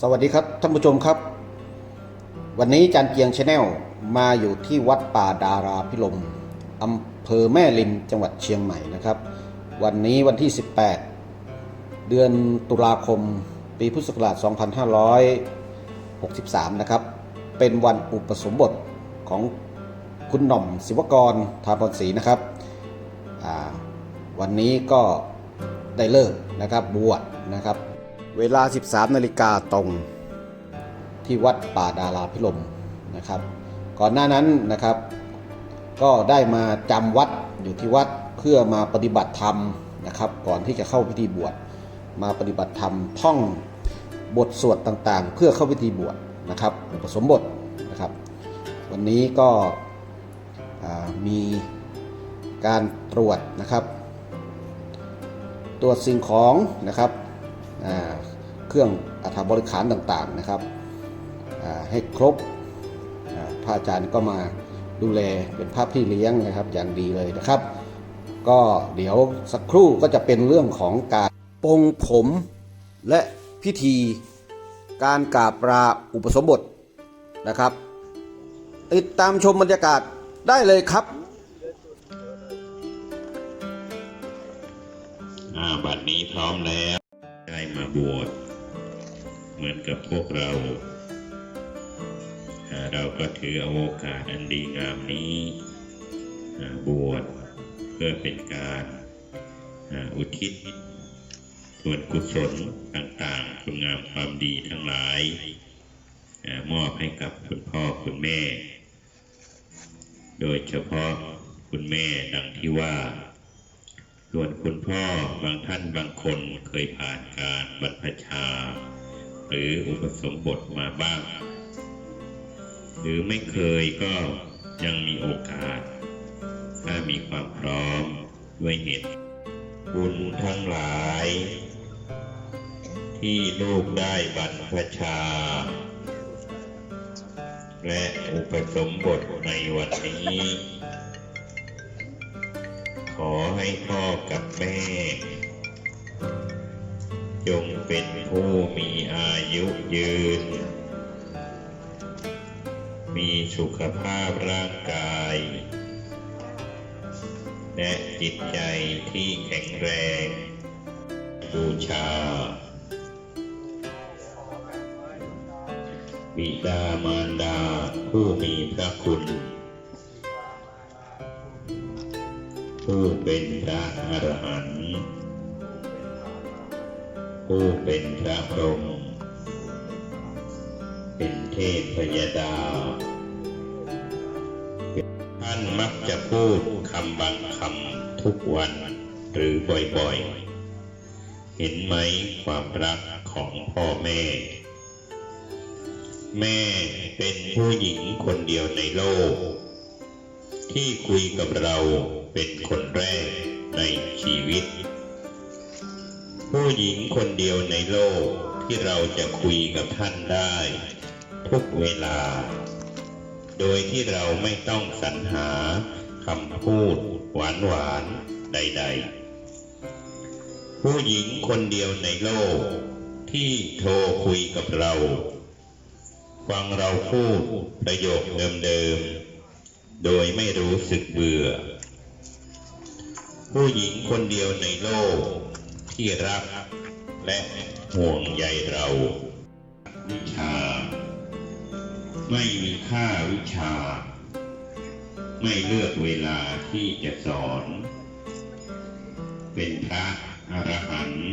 สวัสดีครับท่านผู้ชมครับ วันนี้จันเกียงชาแนลมาอยู่ที่วัดป่าดาราพิลมอำเภอแม่ริมจังหวัดเชียงใหม่นะครับ วันนี้วันที่ 18 เดือนตุลาคม ปีพุทธศักราช 2563 นะครับ เป็นวันอุปสมบทของคุณหน่อมศิวกรทาพรศรีนะครับวันนี้ก็ได้เลิกนะครับบวชนะครับ เวลา 13 นาฬิกาตรงที่วัดป่าดาราพิลมนะครับ ก่อนหน้านั้นนะครับ ก็ได้มาจำวัดอยู่ที่วัดเพื่อมาปฏิบัติธรรมนะครับ ก่อนที่จะเข้าพิธีบวชมาปฏิบัติธรรมท่องบทสวดต่างๆ เพื่อเข้าพิธีบวชนะครับอุปสมบทนะครับ วันนี้ก็มีการตรวจนะครับ ตรวจสิ่งของนะครับ เครื่องอัฐบริขารต่างๆนะครับให้ครบพระอาจารย์ก็มาดูแลเป็นภาพพี่เลี้ยงนะครับอย่างดีเลยนะครับ ก็เดี๋ยวสักครู่ก็จะเป็นเรื่องของการปงผมและพิธีการกราบลาอุปสมบทนะครับ ติดตามชมบรรยากาศได้เลยครับบัดนี้พร้อมแล้ว ได้มาบวชเหมือนกับพวกเรา เราก็ถือโอกาสอันดีงามนี้บวชเพื่อเป็นการอุทิศส่วนกุศลต่างๆ คุณงามความดีทั้งหลาย มอบให้กับคุณพ่อคุณแม่ โดยเฉพาะคุณแม่ดังที่ว่า ส่วนคุณพ่อบางท่านบางคนเคยผ่านการบรรพชา หรืออุปสมบทมาบ้าง หรือไม่เคยก็ยังมีโอกาส ถ้ามีความพร้อมด้วยเหตุบุญทั้งหลาย ที่ลูกได้บรรพชา และอุปสมบทในวันนี้ ขอให้พ่อกับแม่ จงเป็นผู้มีอายุยืน มีสุขภาพร่างกาย และจิตใจที่แข็งแรง บูชาบิดามารดาผู้มีพระคุณ ผู้เป็นพระอรหันต์ผู้เป็นพระพรหมเป็นเทพพยดา ท่านมักจะพูดคำบางคำทุกวันหรือบ่อยๆ เห็นไหมความรักของพ่อแม่ แม่เป็นผู้หญิงคนเดียวในโลก ที่คุยกับเรา เป็นคนแรกในชีวิต ผู้หญิงคนเดียวในโลกที่เราจะคุยกับท่านได้ ทุกเวลา โดยที่เราไม่ต้องสรรหาคำพูดหวานหวานใด ๆ ผู้หญิงคนเดียวในโลก ที่โทรคุยกับเรา ฟังเราพูดประโยคเดิมๆโดยไม่รู้สึกเบื่อ ผู้หญิงคนเดียวในโลก ที่รักและห่วงใยเรา วิชา ไม่มีค่าวิชา ไม่เลือกเวลาที่จะสอน เป็นพระอรหันต์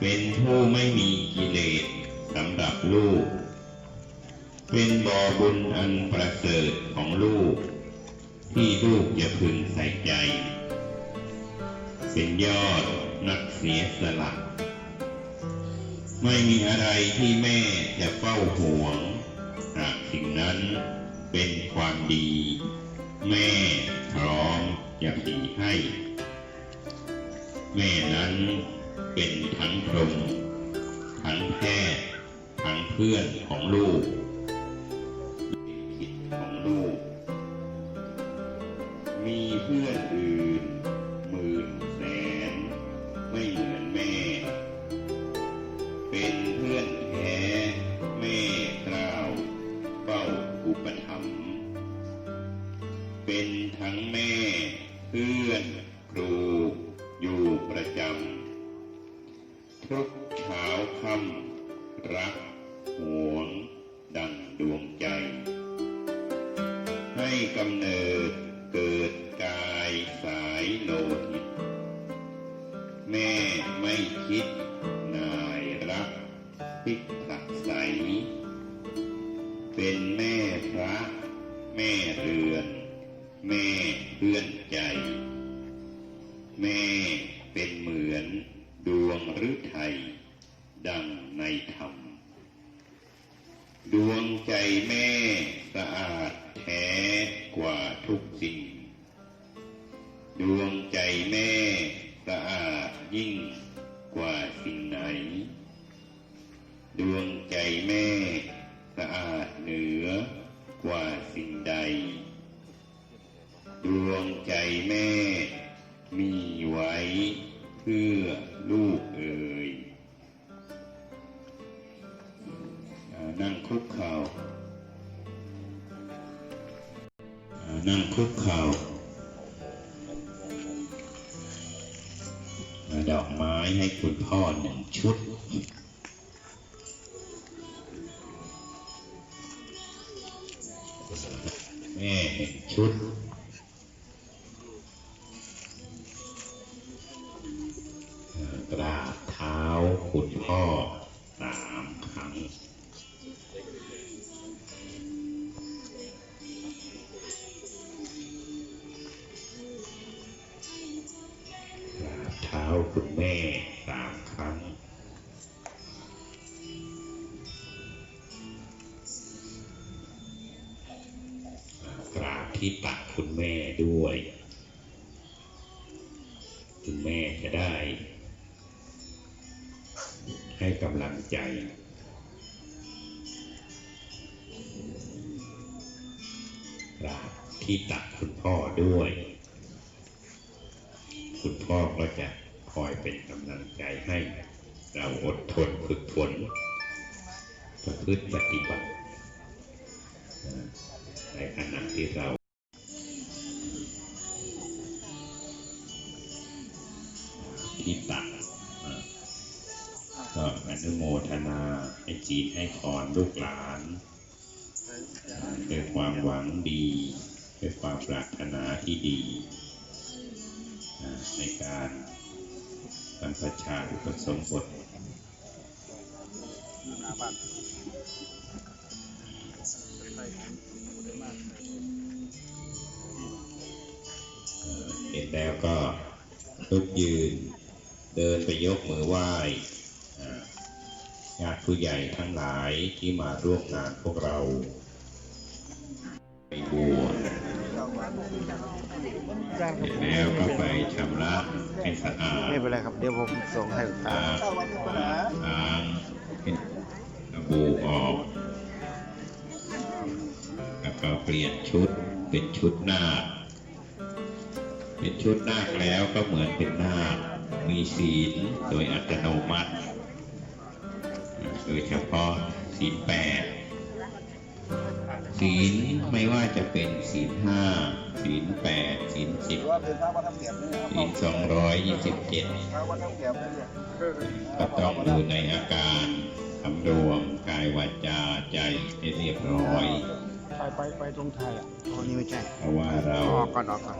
เป็นผู้ไม่มีกิเลสสำหรับลูก เป็นบ่อบุญอันประเสริฐของลูก ที่ลูกจะพึงใส่ใจ เป็นยอดนักเสียสละ ไม่มีอะไรที่แม่จะเฝ้าห่วงหากสิ่งนั้นเป็นความดี แม่พร้อมจะมีให้ แม่นั้นเป็นทั้งพรหมทั้งแพทย์ทั้งเพื่อนของลูกื่อนครูอยู่ประจำทุกเช้าค่ำรักหวงดังดวงใจ ให้กำเนิดเกิดกายสายโลหิตแม่ไม่คิดนายรักพิกผักใส เป็นแม่พระ แม่เรือน แม่เพื่อนใจ แม่เป็นเหมือนดวงฤทัยดังในธรรม ดวงใจแม่สะอาดแท้กว่าทุกสิ่ง ดวงใจแม่สะอาดยิ่งกว่าสิ่งไหน ดวงใจแม่สะอาดเหนือกว่าสิ่งใด ดวงใจแม่ มีไว้เพื่อลูกเอ่ยนั่งคุกเข่าอ่านั่งคุกเข่าอ่าดอกไม้ให้คุณพ่อหนึ่งชุดแม่หนึ่งชุด ที่ตักคุณแม่ด้วย คุณแม่จะได้ ให้กำลังใจราที่ตักคุณพ่อด้วย คุณพ่อก็จะคอยเป็นกำลังใจให้ เราอดทนฝึกฝนประพฤติปฏิบัติในขณะที่เรา ที่ตักก็อนุโมทนาให้จีนให้พรลูกหลานด้วยความหวังดีด้วยความปรารถนาที่ดี ในการบรรพชาอุปสมบทเอ่อเห็นแล้วก็ลุกยืน เดินไปยกมือไหว้ญาติผู้ใหญ่ทั้งหลายที่มาร่วมงานพวกเราไปบัวเสร็จแล้วก็ไปชำระให้สะอาดไม่เป็นไรครับ เดี๋ยวผมส่งให้ตาล้างล้างเป็นสบู่ออก แล้วก็เปลี่ยนชุดเป็นชุดนาคเป็นชุดนาคแล้วก็เหมือนเป็นนาค มีศีลโดยอัตโนมัติ โดยเฉพาะศีลแปดศีลไม่ว่าจะเป็นศีลห้าศีลแปดศีลสิบว่าเป็นพระวัดน้ำเสียบนี่ศีลสองร้อยยี่สิบเจ็ดพระวัดน้ำเสียบนี่เนี่ยก็ต้องดูในอาการสำรวมกายวาจาใจให้เรียบร้อยไปไปไปตรงไทยอะอ๋อนี่ไม่ใช่เพราะว่าเราออกก่อนออกก่อน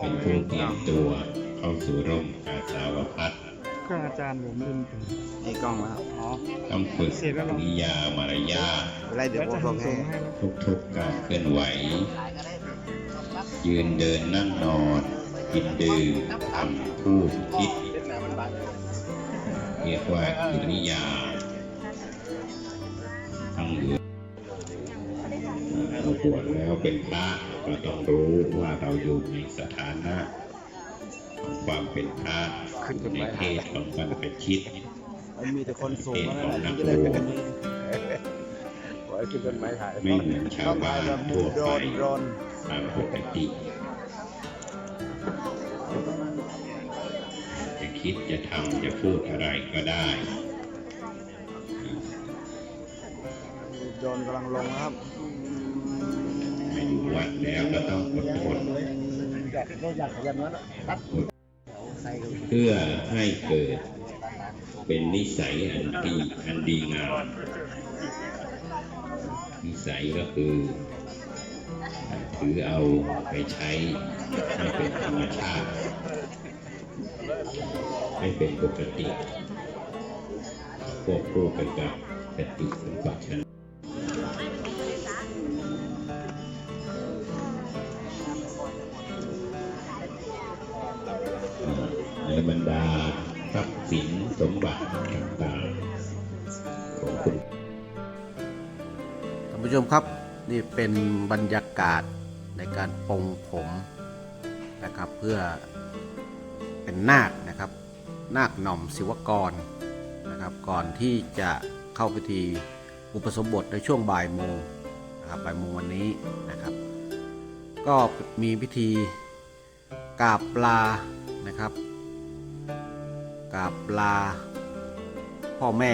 เป็นผู้เตรียมตัว เข้าสู่ร่มกาสาวพัฒน์เครื่องอาจารย์ผมลืมถึงนี่กล้องแล้วอ๋อ ต้องฝึกกิริยามารยาทอะไรเดี๋ยวแล้วผมจะส่งทำให้ส่งให้นะทุกๆการเคลื่อนไหว ยืนเดินนั่งนอน กินดื่มทำพูดคิด เรียกว่ากิริยาทั้งเหลือเราบวชแล้วเป็นพระเราต้องรู้ว่าเราอยู่ในสถานะของ ความเป็นพระในเทศของบรรพชิตมันมีแต่คนส่งเทศมาของแล้นัวกจะบได้วเป็นชขอให้ขึ้นต้นไม้ถ่ายไม่เหมือนชาวบ้านแบบมูทั่วโดไปนโดนตามปกติจะคิดจะทำจะพูดอะไรก็ได้โดนกำลังลงนะครับมาอยู่วัดแล้วก็ต้องอดทนอยากอยากยันนั้นครับ เพื่อให้เกิดเป็นนิสัยอันดีอันดีงาม นิสัยก็คือถือเอาไปใช้ให้เป็นธรรมชาติ ให้เป็นปกติควบคู่ไปกับสติสัมปชัญ ผู้ชมครับนี่เป็นบรรยากาศในการปลงผมนะครับเพื่อเป็นนาคนะครับ นาคหน่อมศิวกรนะครับ ก่อนที่จะเข้าพิธีอุปสมบทในช่วงบ่ายโมงนะครับบ่ายโมงวันนี้นะครับ ก็มีพิธีกราบปลานะครับกราบปลาพ่อแม่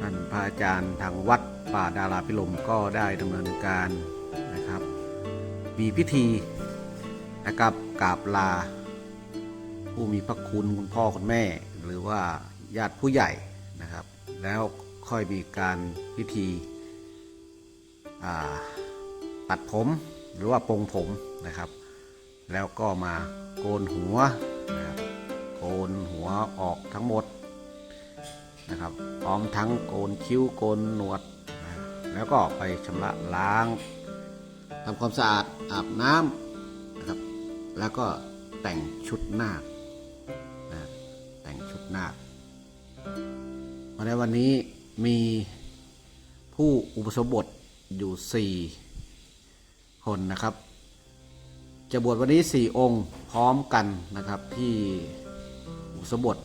ท่านพระอาจารย์ทางวัดป่าดาราพิลมก็ได้ดำเนินการนะครับ มีพิธีนะครับกราบลา ผู้มีพระคุณคุณพ่อคุณแม่ หรือว่าญาติผู้ใหญ่นะครับ แล้วค่อยมีการพิธีตัดผมหรือว่าปรงผมนะครับ แล้วก็มาโกนหัวนะครับโกนหัวออกทั้งหมด นะครับพร้อมทั้งโกนคิ้วโกนหนวด แล้วก็ไปชำระล้างทำความสะอาดอาบน้ำนะครับแล้วก็แต่งชุดนาคนะแต่งชุดนาคมาในวันนี้มีผู้อุปสมบทอยู่ 4 คนนะครับ จะบวชวันนี้ 4 องค์พร้อมกันนะครับที่อุปสมบท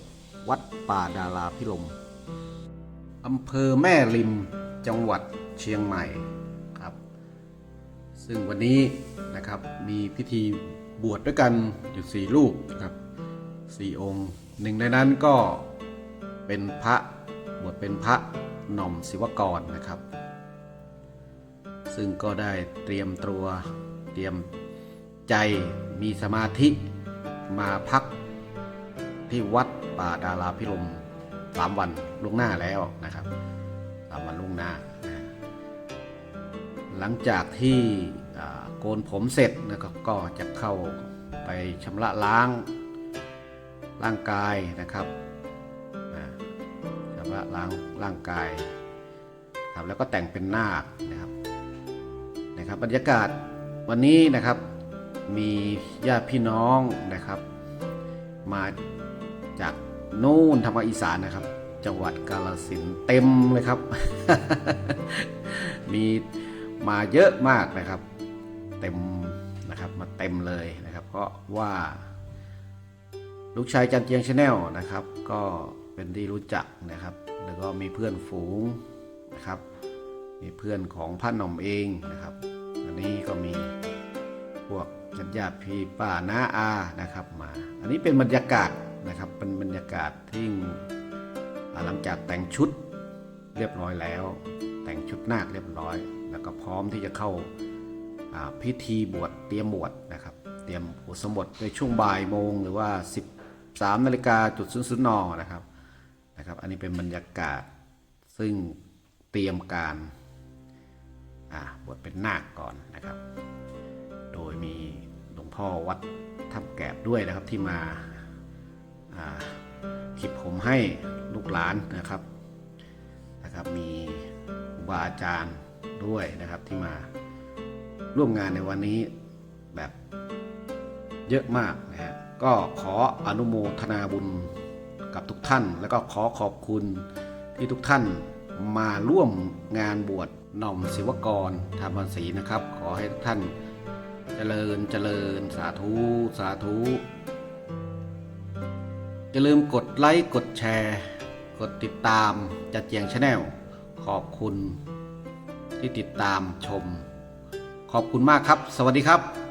วัดป่าดาราพิลม อำเภอแม่ริมจังหวัดเชียงใหม่ครับ ซึ่งวันนี้นะครับมีพิธีบวชด้วยกันอยู่สี่รูปครับสี่องค์หนึ่งในนั้นก็เป็นพระบวชเป็นพระหน่อมศิวกรนะครับ ซึ่งก็ได้เตรียมตัวเตรียมใจมีสมาธิมาพักที่วัดป่าดาราพิรม สามวันล่วงหน้าแล้วนะครับสามวันล่วงหน้า หลังจากที่โกนผมเสร็จนะครับก็จะเข้าไปชำระล้างร่างกายนะครับชำระล้างร่างกายครับแล้วก็แต่งเป็นนาคนะครับนะครับ บรรยากาศวันนี้นะครับมีญาติพี่น้องนะครับ มาจาก นู่นทางภาคอีสานนะครับ จังหวัดกาฬสินเต็มเลยครับ มีมาเยอะมากนะครับ เต็มนะครับมาเต็มเลยนะครับ เพราะว่าลูกชายจันเจียงชาแนลนะครับ ก็เป็นที่รู้จักนะครับ แล้วก็มีเพื่อนฝูงนะครับ มีเพื่อนของพระหน่อมเองนะครับ อันนี้ก็มีพวกญาติญาติพี่ป้าน้าอานะครับมา อันนี้เป็นบรรยากาศ นะครับ เป็นบรรยากาศที่อาหลังจากแต่งชุดเรียบร้อยแล้ว แต่งชุดนาคเรียบร้อย แล้วก็พร้อมที่จะเข้าพิธีบวชเตรียมบวชนะครับ เตรียมอุสมบทในช่วงบ่ายโมงหรือว่า 13นาฬิกาจุดศูนย์ศูนย์นนะครับนะครับ อันนี้เป็นบรรยากาศซึ่งเตรียมการบวชเป็นนาคก่อนนะครับ โดยมีหลวงพ่อวัดถ้ำแกบด้วยนะครับที่มา อ่าขีดผมให้ลูกหลานนะครับนะครับมีครูบาอาจารย์ด้วยนะครับที่มาร่วมงานในวันนี้แบบเยอะมากนะฮะก็ขออนุโมทนาบุญกับทุกท่าน แล้วก็ขอขอบคุณที่ทุกท่านมาร่วมงานบวชหน่อมศิวกรธรรมศรีนะครับ ขอให้ทุกท่านเจริญเจริญสาธุสาธุ อย่าลืมกดไลค์กดแชร์ กดติดตามจัดเจียงชาแนลขอบคุณที่ติดตามชม ขอบคุณมากครับ สวัสดีครับ